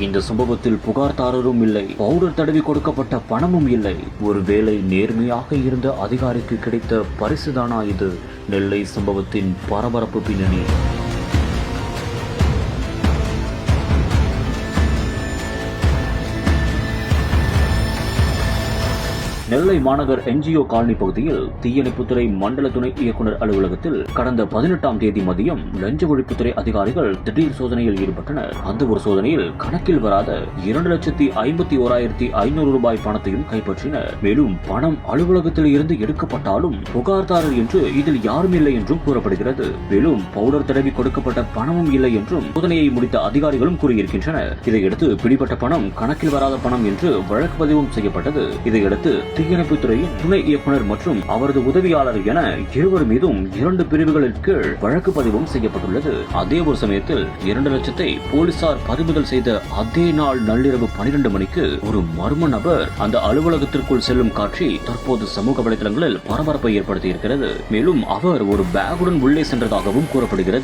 இந்த சம்பவத்தில் புகார்தாரரும் இல்லை. பவுடர் தடவி கொடுக்கப்பட்ட பணமும் இல்லை. ஒருவேளை நேர்மையாக இருந்த அதிகாரிக்கு கிடைத்த பரிசுதானா இது? நெல்லை சம்பவத்தின் பரபரப்பு பின்னணி. நெல்லை மாநகர் என்ஜிஓ காலனி பகுதியில் தீயணைப்புத்துறை மண்டல துணை இயக்குநர் அலுவலகத்தில் கடந்த பதினெட்டாம் தேதி மதியம் லஞ்ச ஒழிப்புத்துறை அதிகாரிகள் திடீர் சோதனையில் ஈடுபட்டனர். அந்த ஒரு சோதனையில் கணக்கில் வராத இரண்டு லட்சத்தி ஐம்பத்தி ஓராயிரத்தி ஐநூறு ரூபாய் பணத்தையும் கைப்பற்றினர். மேலும் பணம் அலுவலகத்தில் இருந்து எடுக்கப்பட்டாலும் புகார்தாரர் என்று இதில் யாரும் இல்லை என்றும் கூறப்படுகிறது. மேலும் பவுடர் தடவி கொடுக்கப்பட்ட பணமும் இல்லை என்றும் சோதனையை முடித்த அதிகாரிகளும் கூறியிருக்கின்றனர். இதையடுத்து பிடிபட்ட பணம் கணக்கில் வராத பணம் என்று வழக்கு பதிவும் செய்யப்பட்டது. இதையடுத்து தீயணைப்புத்துறையின் துணை இயக்குனர் மற்றும் அவரது உதவியாளர் என இருவர் மீதும் இரண்டு பிரிவுகளின் கீழ் வழக்கு பதிவும் செய்யப்பட்டுள்ளது. அதே ஒரு சமயத்தில் இரண்டு லட்சத்தை போலீசார் பறிமுதல் செய்த அதே நாள் நள்ளிரவு பனிரெண்டு மணிக்கு ஒரு மர்ம நபர் அந்த அலுவலகத்திற்குள் செல்லும் காட்சி தற்போது சமூக வலைதளங்களில் பரபரப்பை ஏற்படுத்தியிருக்கிறது. மேலும் அவர் ஒரு பேக்குடன் உள்ளே சென்றதாகவும் கூறப்படுகிறது.